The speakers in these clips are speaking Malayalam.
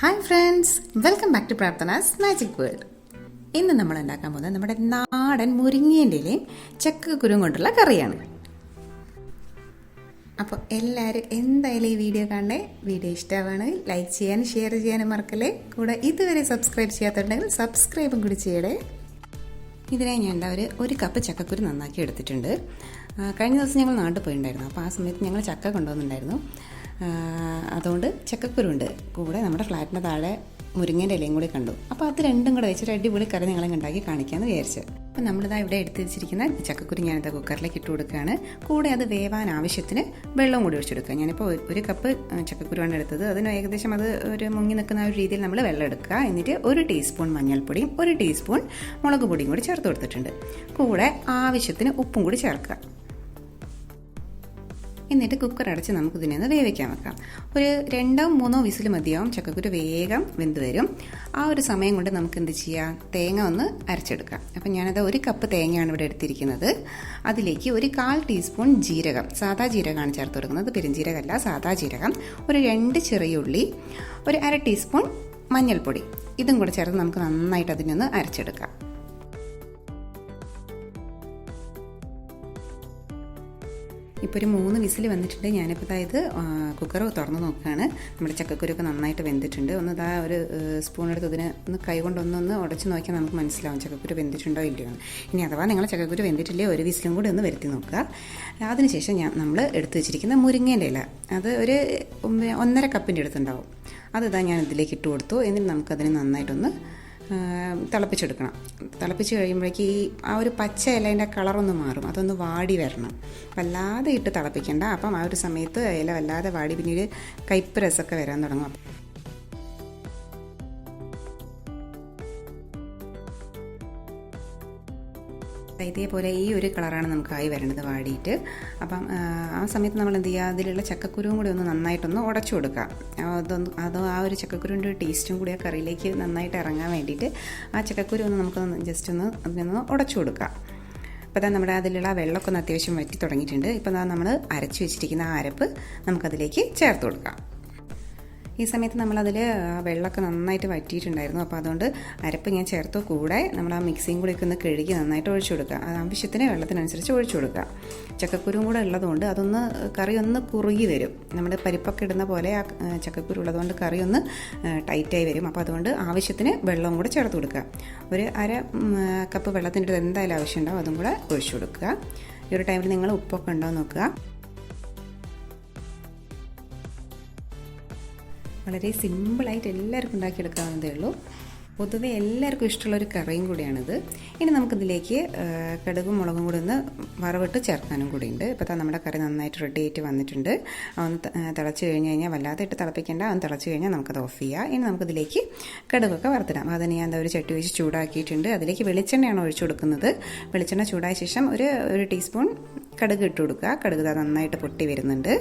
Hi friends welcome back to Prarthana's magic world ഇന്ന് നമ്മൾ ഉണ്ടാക്കാൻ പോകുന്നത് നമ്മുടെ നാടൻ മുരിങ്ങേന്റെ ഇലയും കുരും കൊണ്ടുള്ള കറിയാണ്. അപ്പോൾ എല്ലാവരും എന്തായാലും ഈ വീഡിയോ കാണണേ? വീഡിയോ ഇഷ്ടമാണ്. ലൈക്ക് ചെയ്യാനും ഷെയർ ചെയ്യാനും മറക്കല്ലേ? കൂടെ ഇതുവരെ സബ്സ്ക്രൈബ് ചെയ്യാത്തുണ്ടെങ്കിൽ സബ്സ്ക്രൈബും കൂടി ചെയ്യണേ. ഇതിനായി ഞാൻ എന്താ ഒരു ഒരു കപ്പ് ചക്കക്കുരു നന്നാക്കി എടുത്തിട്ടുണ്ട്. കഴിഞ്ഞ ദിവസം ഞങ്ങൾ നാട്ടിൽ പോയിട്ടുണ്ടായിരുന്നു അപ്പോൾ ആ സമയത്ത് ഞങ്ങൾ ചക്ക കൊണ്ടുവന്നിട്ടുണ്ടായിരുന്നു അതുകൊണ്ട് ചക്കക്കുരുണ്ട്. കൂടെ നമ്മുടെ ഫ്ലാറ്റിന്റെ താഴെ മുരിങ്ങേന്റെ ഇലയും കൂടി കണ്ടു. അപ്പോൾ അത് രണ്ടും കൂടെ വെച്ചിട്ട് അടിപൊളി കറി ഞങ്ങളെ ഉണ്ടാക്കി കാണിക്കാമെന്ന് വിചാരിച്ചു. അപ്പോൾ നമ്മളിതാ ഇവിടെ എടുത്ത് വെച്ചിരിക്കുന്ന ചക്കക്കുരു ഞാനിത് കുക്കറിലേക്ക് ഇട്ട് കൊടുക്കുകയാണ്. കൂടെ അത് വേവാൻ ആവശ്യത്തിന് വെള്ളം കൂടി ഒഴിച്ചെടുക്കുക ഞാനിപ്പോൾ ഒരു- കപ്പ് ചക്കക്കുരുവാണ് എടുത്തത്. അതിന് ഏകദേശം അത് ഒരു മുങ്ങി നിൽക്കുന്ന ഒരു രീതിയിൽ നമ്മൾ വെള്ളം എടുക്കുക. എന്നിട്ട് ഒരു ടീസ്പൂൺ മഞ്ഞൾപ്പൊടിയും ഒരു ടീസ്പൂൺ മുളക് പൊടിയും കൂടി ചേർത്ത് കൊടുത്തിട്ടുണ്ട്. കൂടെ ആവശ്യത്തിന് ഉപ്പും കൂടി ചേർക്കുക. എന്നിട്ട് കുക്കർ അടച്ച് നമുക്ക് ഇതിനെ ഒന്ന് വേവിക്കാൻ വെക്കാം. ഒരു രണ്ടോ മൂന്നോ വിസിൽ മതിയാവും. ചക്കക്കുരു വേഗം വെന്ത് വരും. ആ ഒരു സമയം കൊണ്ട് നമുക്ക് എന്ത് ചെയ്യാം? തേങ്ങ ഒന്ന് അരച്ചെടുക്കാം. അപ്പം ഞാനത് ഒരു കപ്പ് തേങ്ങയാണ് ഇവിടെ എടുത്തിരിക്കുന്നത്. അതിലേക്ക് ഒരു കാൽ ടീസ്പൂൺ ജീരകം സാദാ ജീരകമാണ് ചേർത്ത് കൊടുക്കുന്നത്. പെരുംജീരകമല്ല സാദാ ജീരകം. ഒരു രണ്ട് ചെറിയ ഉള്ളി ഒരു അര ടീസ്പൂൺ മഞ്ഞൾപ്പൊടി. ഇതും കൂടെ ചേർത്ത് നമുക്ക് നന്നായിട്ട് അതിനൊന്ന് അരച്ചെടുക്കാം. ഇപ്പോൾ ഒരു മൂന്ന് വിസിൽ വന്നിട്ടുണ്ട്. ഞാനിപ്പോൾ അതായത് കുക്കർ തുറന്ന് നോക്കുകയാണ്. നമ്മുടെ ചക്കക്കുരുക്കെ നന്നായിട്ട് വെന്തിട്ടുണ്ട്. ഒന്ന് ഇതാ ഒരു സ്പൂൺ എടുത്ത് ഇതിന് ഒന്ന് കൈ കൊണ്ടൊന്നൊന്ന് ഉടച്ച് നോക്കിയാൽ നമുക്ക് മനസ്സിലാവും ചക്കക്കുരു വെന്തിട്ടുണ്ടോ ഇല്ലയോ ഇനി അഥവാ നിങ്ങൾ ചക്കക്കുരു വെന്തിട്ടില്ലേ ഒരു വിസിലും കൂടി ഒന്ന് വരുത്തി നോക്കുക. അതിനുശേഷം ഞാൻ നമ്മൾ എടുത്തു വെച്ചിരിക്കുന്ന മുരിങ്ങേന്റെ ഇല. അത് ഒരു ഒന്നര കപ്പിന്റെ അടുത്തുണ്ടാവും അതിതാ ഞാൻ ഇതിലേക്ക് ഇട്ട് കൊടുത്തു. എന്നിട്ട് നമുക്കതിന് നന്നായിട്ടൊന്ന് തിളപ്പിച്ചെടുക്കണം. തിളപ്പിച്ച് കഴിയുമ്പോഴേക്ക് ഈ ആ ഒരു പച്ച ഇലേന്റെ കളറൊന്ന് മാറും. അതൊന്ന് വാടി വരണം. വല്ലാതെ ഇട്ട് തിളപ്പിക്കണ്ട. അപ്പം ആ ഒരു സമയത്ത് ഇല വല്ലാതെ വാടി പിന്നീട് കയ്പ്പ് രസമൊക്കെ വരാൻ തുടങ്ങും. ഇതേപോലെ ഈ ഒരു കളറാണ് നമുക്കായി വരേണ്ടത് വാടിയിട്ട്. അപ്പം ആ, സമയത്ത് നമ്മൾ എന്ത് ചെയ്യുക? അതിലുള്ള ചക്കക്കുരുവും കൂടി ഒന്ന് നന്നായിട്ടൊന്ന് ഉടച്ചു കൊടുക്കുക. അതൊന്ന് അത് ആ ഒരു ചക്കക്കുരുവിന്റെ ഒരു ടേസ്റ്റും കൂടി ആ കറിയിലേക്ക് നന്നായിട്ട് ഇറങ്ങാൻ വേണ്ടിയിട്ട് ആ ചക്കക്കുരു ഒന്ന് നമുക്ക് ജസ്റ്റ് ഒന്ന് അതിനൊന്ന് ഉടച്ചു കൊടുക്കുക. അപ്പോൾ തന്നെ നമ്മുടെ അതിലുള്ള വെള്ളമൊക്കെ ഒന്ന് അത്യാവശ്യം വറ്റി തുടങ്ങിയിട്ടുണ്ട്. ഇപ്പോൾ നമ്മൾ അരച്ച് വെച്ചിരിക്കുന്ന ആ അരപ്പ് നമുക്കതിലേക്ക് ചേർത്ത് കൊടുക്കാം. ഈ സമയത്ത് നമ്മളതിൽ വെള്ളമൊക്കെ നന്നായിട്ട് വറ്റിയിട്ടുണ്ടായിരുന്നു. അപ്പോൾ അതുകൊണ്ട് അരപ്പ് ഞാൻ ചേർത്ത്. കൂടെ നമ്മൾ ആ മിക്സിയും കൂടി ഒക്കെ ഒന്ന് കഴുകി നന്നായിട്ട് ഒഴിച്ചു കൊടുക്കുക. അത് ആവശ്യത്തിന് വെള്ളത്തിനനുസരിച്ച് ഒഴിച്ചു കൊടുക്കുക. ചക്കക്കുരും കൂടെ ഉള്ളതുകൊണ്ട് അതൊന്ന് കറി ഒന്ന് കുറുകി വരും. നമ്മുടെ പരിപ്പൊക്കെ ഇടുന്ന പോലെ ആ ചക്കക്കുരു ഉള്ളതുകൊണ്ട് കറി ഒന്ന് ടൈറ്റായി വരും. അപ്പോൾ അതുകൊണ്ട് ആവശ്യത്തിന് വെള്ളവും കൂടെ ചേർത്ത് കൊടുക്കുക. ഒരു അര കപ്പ് വെള്ളത്തിന്റെ എന്തായാലും ആവശ്യമുണ്ടാവും അതും കൂടെ ഒഴിച്ചു കൊടുക്കുക. ഈ ഒരു ടൈമിൽ നിങ്ങൾ ഉപ്പൊക്കെ ഉണ്ടോ നോക്കുക. വളരെ സിമ്പിളായിട്ട് എല്ലാവർക്കും ഉണ്ടാക്കിയെടുക്കാവുന്നതേ ഉള്ളൂ. പൊതുവെ എല്ലാവർക്കും ഇഷ്ടമുള്ള ഒരു കറിയും കൂടിയാണിത്. ഇനി നമുക്കിതിലേക്ക് കടുകും മുളകും കൂടി ഒന്ന് വറവിട്ട് ചേർക്കാനും കൂടി ഉണ്ട് ഇപ്പോൾ താ നമ്മുടെ കറി നന്നായിട്ട് റെഡി ആയിട്ട് വന്നിട്ടുണ്ട്. ഒന്ന് തിളച്ച് കഴിഞ്ഞ് കഴിഞ്ഞാൽ വല്ലാതെ ഇട്ട് തിളപ്പിക്കേണ്ട. അതൊന്ന് തിളച്ച് കഴിഞ്ഞാൽ നമുക്കത് ഓഫ് ചെയ്യാം. ഇനി നമുക്കിതിലേക്ക് കടുകൊക്കെ വറുത്തിടാം. അതിന് ഞാൻ ഒരു ചട്ടി വെച്ച് ചൂടാക്കിയിട്ടുണ്ട്. അതിലേക്ക് വെളിച്ചെണ്ണയാണ് ഒഴിച്ചു കൊടുക്കുന്നത്. വെളിച്ചെണ്ണ ചൂടായ ശേഷം ഒരു ഒരു ടീസ്പൂൺ കടുക് ഇട്ട് കൊടുക്കുക. കടുക് നന്നായിട്ട് പൊട്ടി വരുന്നുണ്ട്.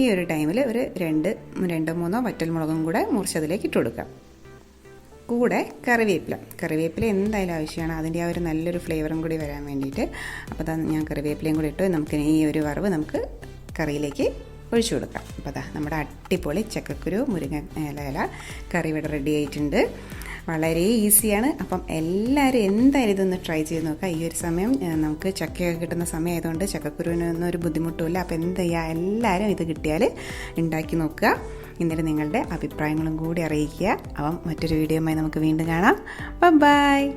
ഈ ഒരു ടൈമിൽ ഒരു രണ്ട് രണ്ടോ മൂന്നോ വറ്റൽമുളകും കൂടെ മുറിച്ചതിലേക്ക് ഇട്ട് കൊടുക്കുക കൂടെ കറിവേപ്പില. കറിവേപ്പില എന്തായാലും ആവശ്യമാണ്. അതിന്റെ ആ ഒരു നല്ലൊരു ഫ്ലേവറും കൂടി വരാൻ വേണ്ടിയിട്ട്. അപ്പോൾ അതാ ഞാൻ കറിവേപ്പിലയും കൂടി ഇട്ട്. നമുക്ക് ഈ ഒരു വറവ് നമുക്ക് കറിയിലേക്ക് ഒഴിച്ചു കൊടുക്കാം. അപ്പോൾ അതാ നമ്മുടെ അടിപൊളി ചക്കക്കുരു മുരിങ്ങ ഇല കറി ഇവിടെ റെഡി ആയിട്ടുണ്ട്. വളരെ ഈസിയാണ്. അപ്പം എല്ലാവരും എന്തായാലും ഇതൊന്ന് ട്രൈ ചെയ്ത് നോക്കുക. ഈ ഒരു സമയം നമുക്ക് ചക്കയൊക്കെ കിട്ടുന്ന സമയമായതുകൊണ്ട് ചക്കക്കുരുവിനൊന്നും ഒരു ബുദ്ധിമുട്ടുമില്ല. അപ്പോൾ എന്ത് ചെയ്യുക? എല്ലാവരും ഇത് കിട്ടിയാൽ ഉണ്ടാക്കി നോക്കുക. എന്നിട്ട് നിങ്ങളുടെ അഭിപ്രായങ്ങളും കൂടി അറിയിക്കുക. അപ്പം മറ്റൊരു വീഡിയോയുമായി നമുക്ക് വീണ്ടും കാണാം. ബൈ.